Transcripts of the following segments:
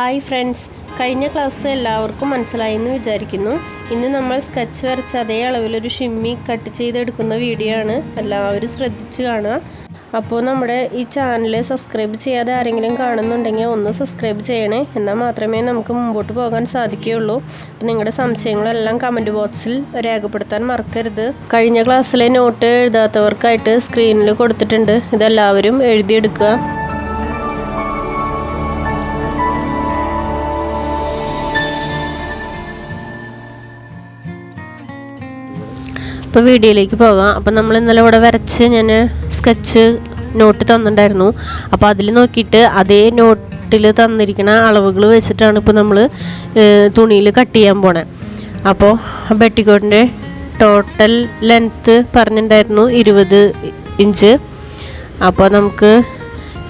Hi friends. കഴിഞ്ഞ class എല്ലാവർക്കും മനസ്സിലായെന്ന് വിചാരിക്കുന്നു. ഇന്ന് നമ്മൾ സ്കെച്ച് വരച്ച അതേ അളവിലൊരു ഷിമ്മി കട്ട് ചെയ്തെടുക്കുന്ന വീഡിയോ ആണ്. എല്ലാവരും ശ്രദ്ധിച്ച് കാണുക. അപ്പോൾ നമ്മുടെ ഈ ചാനൽ സബ്സ്ക്രൈബ് ചെയ്യാതെ ആരെങ്കിലും കാണുന്നുണ്ടെങ്കിൽ ഒന്ന് സബ്സ്ക്രൈബ് ചെയ്യണേ. എന്നാൽ മാത്രമേ നമുക്ക് മുമ്പോട്ട് പോകാൻ സാധിക്കുകയുള്ളൂ. അപ്പോൾ നിങ്ങളുടെ സംശയങ്ങളെല്ലാം കമന്റ് ബോക്സിൽ രേഖപ്പെടുത്താൻ മറക്കരുത്. കഴിഞ്ഞ ക്ലാസ്സിലെ നോട്ട് എഴുതാത്തവർക്കായിട്ട് സ്ക്രീനിൽ കൊടുത്തിട്ടുണ്ട്. ഇതെല്ലാവരും എഴുതിയെടുക്കുക. അപ്പോൾ വീഡിയോയിലേക്ക് പോകാം. അപ്പോൾ നമ്മൾ ഇന്നലെ ഇവിടെ വരച്ച് ഞാൻ സ്കെച്ച് നോട്ട് തന്നിട്ടുണ്ടായിരുന്നു. അപ്പോൾ അതിൽ നോക്കിയിട്ട് അതേ നോട്ടിൽ തന്നിരിക്കുന്ന അളവുകൾ വെച്ചിട്ടാണ് ഇപ്പോൾ നമ്മൾ തുണിയിൽ കട്ട് ചെയ്യാൻ പോണേ. അപ്പോൾ ബെട്ടിക്കോട്ടിന്റെ ടോട്ടൽ ലെങ്ത്ത് പറഞ്ഞിട്ടുണ്ടായിരുന്നു ഇരുപത് ഇഞ്ച് അപ്പോൾ നമുക്ക്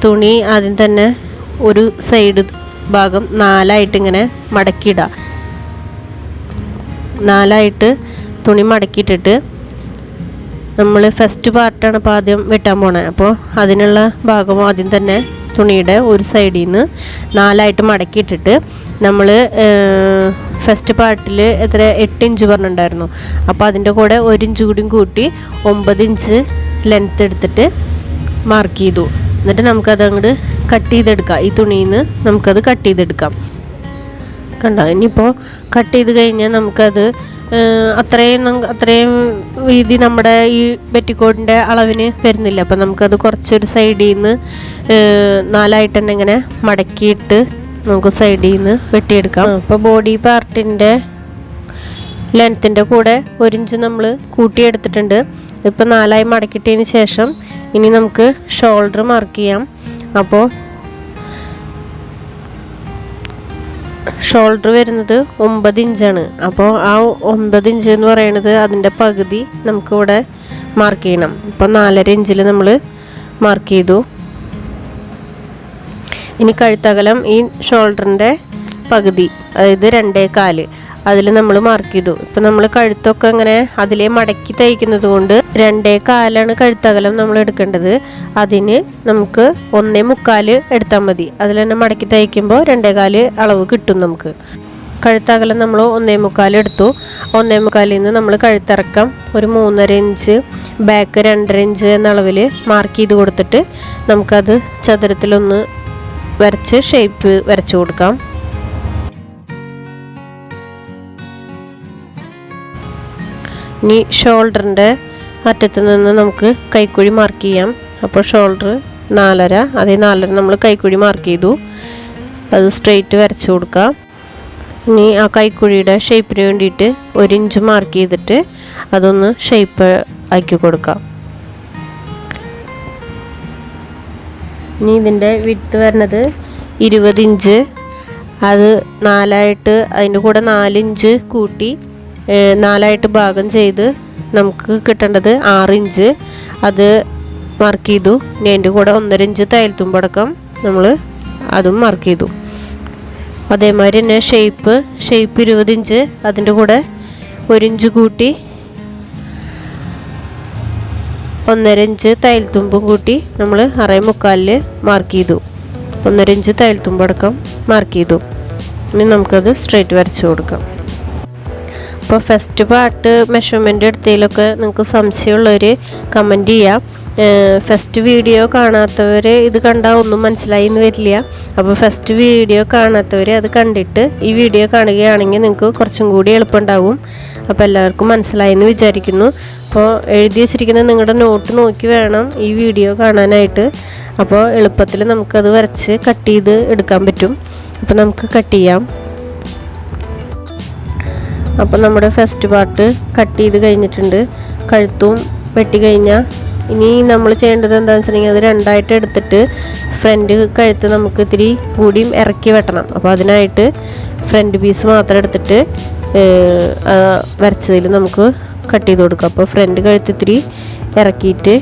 തുണി ആദ്യം തന്നെ ഒരു സൈഡ് ഭാഗം നാലായിട്ട് ഇങ്ങനെ മടക്കിയിടാം. നാലായിട്ട് തുണി മടക്കിയിട്ടിട്ട് നമ്മൾ ഫസ്റ്റ് പാർട്ടാണ് ഇപ്പോൾ ആദ്യം വെട്ടാൻ പോണത് അപ്പോൾ അതിനുള്ള ഭാഗം ആദ്യം തന്നെ തുണിയുടെ ഒരു സൈഡിൽ നിന്ന് നാലായിട്ട് മടക്കിയിട്ടിട്ട് നമ്മൾ ഫസ്റ്റ് പാർട്ടിൽ എത്ര? എട്ട് ഇഞ്ച് പറഞ്ഞിട്ടുണ്ടായിരുന്നു. അപ്പോൾ അതിന്റെ കൂടെ ഒരു ഇഞ്ച് കൂടിയും കൂട്ടി ഒമ്പത് ഇഞ്ച് ലെങ്ത്ത് എടുത്തിട്ട് മാർക്ക് ചെയ്തു. എന്നിട്ട് നമുക്കത് അങ്ങോട്ട് കട്ട് ചെയ്തെടുക്കാം. ഈ തുണിയിൽ നിന്ന് നമുക്കത് കട്ട് ചെയ്തെടുക്കാം. കണ്ടോ? ഇനിയിപ്പോൾ കട്ട് ചെയ്ത് കഴിഞ്ഞാൽ നമുക്കത് അത്രയും അത്രയും വീതി നമ്മുടെ ഈ പെറ്റിക്കോട്ടിന്റെ അളവിന് വരുന്നില്ല അപ്പം നമുക്കത് കുറച്ചൊരു സൈഡിൽ നിന്ന് നാലായിട്ട് തന്നെ ഇങ്ങനെ മടക്കിയിട്ട് നമുക്ക് സൈഡിൽ നിന്ന് വെട്ടിയെടുക്കാം അപ്പോൾ ബോഡി പാർട്ടിന്റെ ലെങ്ത്തിന്റെ കൂടെ ഒരു ഇഞ്ച് നമ്മൾ കൂട്ടിയെടുത്തിട്ടുണ്ട്. ഇപ്പം നാലായി മടക്കിയിട്ടതിന് ശേഷം ഇനി നമുക്ക് ഷോൾഡർ മാർക്ക് ചെയ്യാം. അപ്പോൾ ഷോൾഡർ വരുന്നത് ഒമ്പത് ഇഞ്ചാണ്. അപ്പോൾ ആ ഒമ്പത് ഇഞ്ച് എന്ന് പറയുന്നത് അതിന്റെ പകുതി നമുക്കിവിടെ മാർക്ക് ചെയ്യണം. ഇപ്പോൾ നാലര ഇഞ്ചിൽ നമ്മൾ മാർക്ക് ചെയ്തു. ഇനി കഴുത്തകലം ഈ ഷോൾഡറിന്റെ പകുതി അതായത് രണ്ടേ കാൽ. അതിൽ നമ്മൾ മാർക്ക് ചെയ്തു. ഇപ്പം നമ്മൾ കഴുത്തൊക്കെ അങ്ങനെ അതിലെ മടക്കി തയ്ക്കുന്നത് കൊണ്ട് രണ്ടേ കാലാണ് കഴുത്തകലം നമ്മൾ എടുക്കേണ്ടത്. അതിന് നമുക്ക് ഒന്നേ മുക്കാൽ എടുത്താൽ മതി. അതിൽ തന്നെ മടക്കി തയ്ക്കുമ്പോൾ രണ്ടേ കാൽ അളവ് കിട്ടും നമുക്ക്. കഴുത്തകലം നമ്മൾ ഒന്നേ മുക്കാൽ എടുത്തു. ഒന്നേ മുക്കാലിൽ നിന്ന് നമ്മൾ കഴുത്തിറക്കം ഒരു മൂന്നര ഇഞ്ച് ബാക്ക് രണ്ടര ഇഞ്ച് എന്ന അളവിൽ മാർക്ക് ചെയ്ത് കൊടുത്തിട്ട് നമുക്കത് ചതുരത്തിലൊന്ന് വരച്ച് ഷേപ്പ് വരച്ചു കൊടുക്കാം. ഇനി ഷോൾഡറിന്റെ അറ്റത്ത് നിന്ന് നമുക്ക് കൈക്കുഴി മാർക്ക് ചെയ്യാം. അപ്പോൾ ഷോൾഡർ നാലര അതേ നാലര നമ്മൾ കൈക്കുഴി മാർക്ക് ചെയ്തു. അത് സ്ട്രെയിറ്റ് വരച്ചു കൊടുക്കാം. ഇനി ആ കൈക്കുഴിയുടെ ഷേപ്പിന് വേണ്ടിയിട്ട് ഒരു ഇഞ്ച് മാർക്ക് ചെയ്തിട്ട് അതൊന്ന് ഷേപ്പ് ആക്കി കൊടുക്കാം. ഇനി ഇതിന്റെ വിത്ത് വരുന്നത് ഇരുപത് ഇഞ്ച് അത് നാലായിട്ട് അതിന്റെ കൂടെ നാലിഞ്ച് കൂട്ടി നാലായിട്ട് ഭാഗം ചെയ്ത് നമുക്ക് കിട്ടേണ്ടത് ആറ് ഇഞ്ച്. അത് മാർക്ക് ചെയ്തു. ഇനി അതിന്റെ കൂടെ ഒന്നര ഇഞ്ച് തയ്യൽ തുമ്പടക്കം നമ്മൾ അതും മാർക്ക് ചെയ്തു. അതേമാതിരി തന്നെ ഷേപ്പ് ഷേപ്പ് ഇരുപത് ഇഞ്ച്. അതിന്റെ കൂടെ ഒരു ഇഞ്ച് കൂട്ടി ഒന്നര ഇഞ്ച് തയ്യൽ തുമ്പും കൂട്ടി നമ്മൾ അറേ മുക്കാലിൽ മാർക്ക് ചെയ്തു. ഒന്നര ഇഞ്ച് തയ്യൽ തുമ്പടക്കം മാർക്ക് ചെയ്തു. ഇനി നമുക്കത് സ്ട്രേറ്റ് വരച്ചു കൊടുക്കാം. അപ്പോൾ ഫസ്റ്റ് പാർട്ട് മെഷർമെന്റ് എടുത്തതിലൊക്കെ നിങ്ങൾക്ക് സംശയമുള്ളവർ കമന്റ് ചെയ്യാം. ഫസ്റ്റ് വീഡിയോ കാണാത്തവർ ഇത് കണ്ടാൽ ഒന്നും മനസ്സിലായി എന്ന് വരില്ല. അപ്പോൾ ഫസ്റ്റ് വീഡിയോ കാണാത്തവർ അത് കണ്ടിട്ട് ഈ വീഡിയോ കാണുകയാണെങ്കിൽ നിങ്ങൾക്ക് കുറച്ചും കൂടി എളുപ്പമുണ്ടാവും. അപ്പോൾ എല്ലാവർക്കും മനസ്സിലായി എന്ന് വിചാരിക്കുന്നു. അപ്പോൾ എഴുതി വെച്ചിരിക്കുന്ന നിങ്ങളുടെ നോട്ട് നോക്കി വേണം ഈ വീഡിയോ കാണാനായിട്ട്. അപ്പോൾ എളുപ്പത്തിൽ നമുക്കത് വരച്ച് കട്ട് ചെയ്ത് എടുക്കാൻ പറ്റും. അപ്പോൾ നമുക്ക് കട്ട് ചെയ്യാം. അപ്പോൾ നമ്മുടെ ഫസ്റ്റ് പാർട്ട് കട്ട് ചെയ്ത് കഴിഞ്ഞിട്ടുണ്ട്. കഴുത്തും വെട്ടി കഴിഞ്ഞാൽ ഇനി നമ്മൾ ചെയ്യേണ്ടത് എന്താണെന്ന് വെച്ചിട്ടുണ്ടെങ്കിൽ അത് രണ്ടായിട്ട് എടുത്തിട്ട് ഫ്രണ്ട് കഴുത്ത് നമുക്ക് ഇത്തിരി കൂടിയും ഇറക്കി വെട്ടണം. അപ്പോൾ അതിനായിട്ട് ഫ്രണ്ട് പീസ് മാത്രം എടുത്തിട്ട് വരച്ചതിൽ നമുക്ക് കട്ട് ചെയ്ത് കൊടുക്കാം. അപ്പോൾ ഫ്രണ്ട് കഴുത്ത് ഇത്തിരി ഇറക്കിയിട്ട്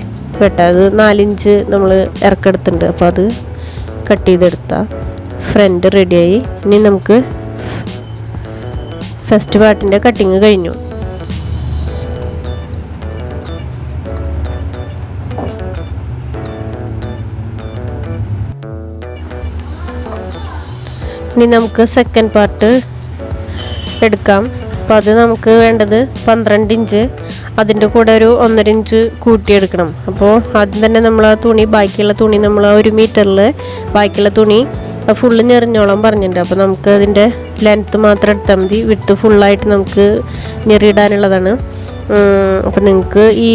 വെട്ടാം. അത് നാലിഞ്ച് നമ്മൾ ഇറക്കെടുത്തിട്ടുണ്ട്. അപ്പോൾ അത് കട്ട് ചെയ്തെടുത്താൽ ഫ്രണ്ട് റെഡിയായി ഇനി നമുക്ക് ഫസ്റ്റ് പാർട്ടിന്റെ കട്ടിങ് കഴിഞ്ഞു. ഇനി നമുക്ക് സെക്കൻഡ് പാർട്ട് എടുക്കാം. അപ്പോൾ അത് നമുക്ക് വേണ്ടത് പന്ത്രണ്ട് ഇഞ്ച് അതിന്റെ കൂടെ ഒരു ഒന്നര ഇഞ്ച് കൂട്ടിയെടുക്കണം. അപ്പോൾ ആദ്യം തന്നെ നമ്മൾ ആ തുണി ബാക്കിയുള്ള തുണി നമ്മൾ ആ ഒരു മീറ്ററിൽ ബാക്കിയുള്ള തുണി ഫുള്ള് ഞെറിഞ്ഞോളം പറഞ്ഞിട്ടുണ്ട്. അപ്പോൾ നമുക്ക് അതിന്റെ ലെങ്ത്ത് മാത്രം എടുത്താൽ മതി. വിത്ത് ഫുള്ളായിട്ട് നമുക്ക് ഞെറിയിടാനുള്ളതാണ്. അപ്പം നിങ്ങൾക്ക് ഈ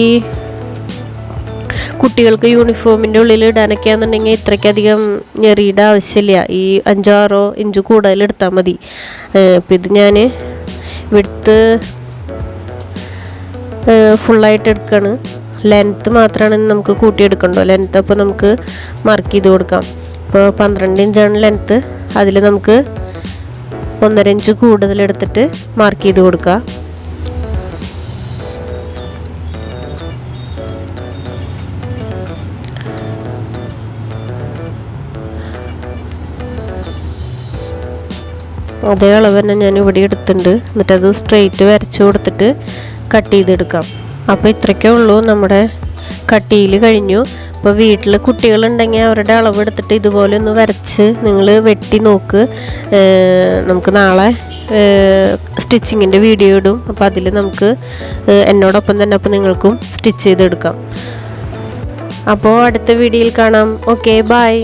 കുട്ടികൾക്ക് യൂണിഫോമിന്റെ ഉള്ളിൽ ഇടാനൊക്കെ ആണെന്നുണ്ടെങ്കിൽ ഇത്രയ്ക്കധികം ഞെറിയുടെ ആവശ്യമില്ല. ഈ അഞ്ചാറോ ഇഞ്ച് കൂടുതൽ എടുത്താൽ മതി. അപ്പം ഇത് ഞാൻ വിടുത്ത് ഫുള്ളായിട്ട് എടുക്കുകയാണ് ലെങ്ത്ത് മാത്രമാണ് നമുക്ക് കൂട്ടിയെടുക്കണ്ടോ ലെങ്ത്ത് അപ്പോൾ നമുക്ക് മാർക്ക് ചെയ്ത് കൊടുക്കാം. ഇപ്പോൾ പന്ത്രണ്ട് ഇഞ്ചാണ് ലെങ്ത്ത് അതിൽ നമുക്ക് ഒന്നര ഇഞ്ച് കൂടുതൽ എടുത്തിട്ട് മാർക്ക് ചെയ്ത് കൊടുക്കുക അതേ അളവ് തന്നെ ഞാൻ ഇവിടെ എടുത്തിട്ടുണ്ട്. എന്നിട്ട് അത് സ്ട്രെയിറ്റ് വരച്ച് കൊടുത്തിട്ട് കട്ട് ചെയ്തെടുക്കാം. അപ്പോൾ ഇത്രയ്ക്കേ ഉള്ളൂ നമ്മുടെ കട്ടിയിൽ കഴിഞ്ഞു. അപ്പോൾ വീട്ടിൽ കുട്ടികളുണ്ടെങ്കിൽ അവരുടെ അളവെടുത്തിട്ട് ഇതുപോലെ ഒന്ന് വരച്ച് നിങ്ങൾ വെട്ടി നോക്ക്. നമുക്ക് നാളെ സ്റ്റിച്ചിങ്ങിന്റെ വീഡിയോ ഇടും. അപ്പോൾ അതിൽ നമുക്ക് എന്നോടൊപ്പം തന്നെ അപ്പോൾ നിങ്ങൾക്കും സ്റ്റിച്ച് ചെയ്തെടുക്കാം. അപ്പോൾ അടുത്ത വീഡിയോയിൽ കാണാം. Okay bye